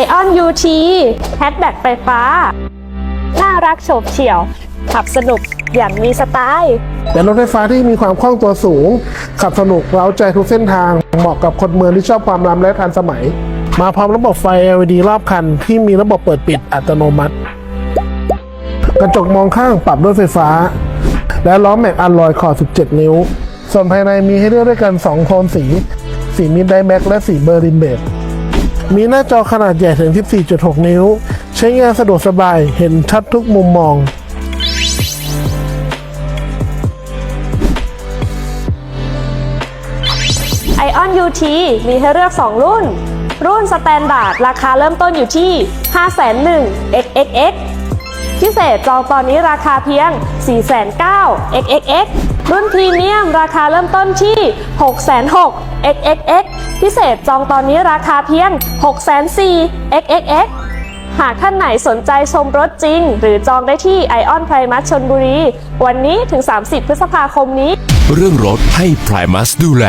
Ion UT แฮชแบ็กไฟฟ้า น่ารักโฉบเฉี่ยว ขับสนุกอย่างมีสไตล์เป็นรถไฟฟ้าที่มีความคล่องตัวสูง ขับสนุกเร้าใจทุกเส้นทาง เหมาะกับคนเมืองที่ชอบความล้ำและทันสมัย มาพร้อมระบบไฟ LED รอบคัน ที่มีระบบเปิดปิดอัตโนมัติ กระจกมองข้างปรับด้วยไฟฟ้า และล้อแม็กอัลลอยขอบ17 นิ้ว ส่วนภายในมีให้เลือกด้วยกัน 2 โทนสี สีมิดไดแม็กและสีเบอร์ลินเบด มีหน้าจอขนาดใหญ่ถึง 14.6 นิ้ว ใช้งานสะดวกสบายเห็นชัดทุกมุมมอง Ion UT มีให้เลือก 2 รุ่น รุ่นสแตนดาร์ดราคาเริ่มต้นอยู่ที่ 501 XXX พิเศษจองตอนนี้ราคาเพียง 409 XXX รุ่นพรีเมียมราคาเริ่มต้นที่ 606 XXX พิเศษจองตอนนี้ราคาเพียง 604 XXX หากท่านไหนสนใจชมรถจริง หรือจองได้ที่ไอออนไพรมัสชนบุรี วันนี้ถึง 30 พฤษภาคมนี้ เรื่องรถให้ไพรมัสดูแล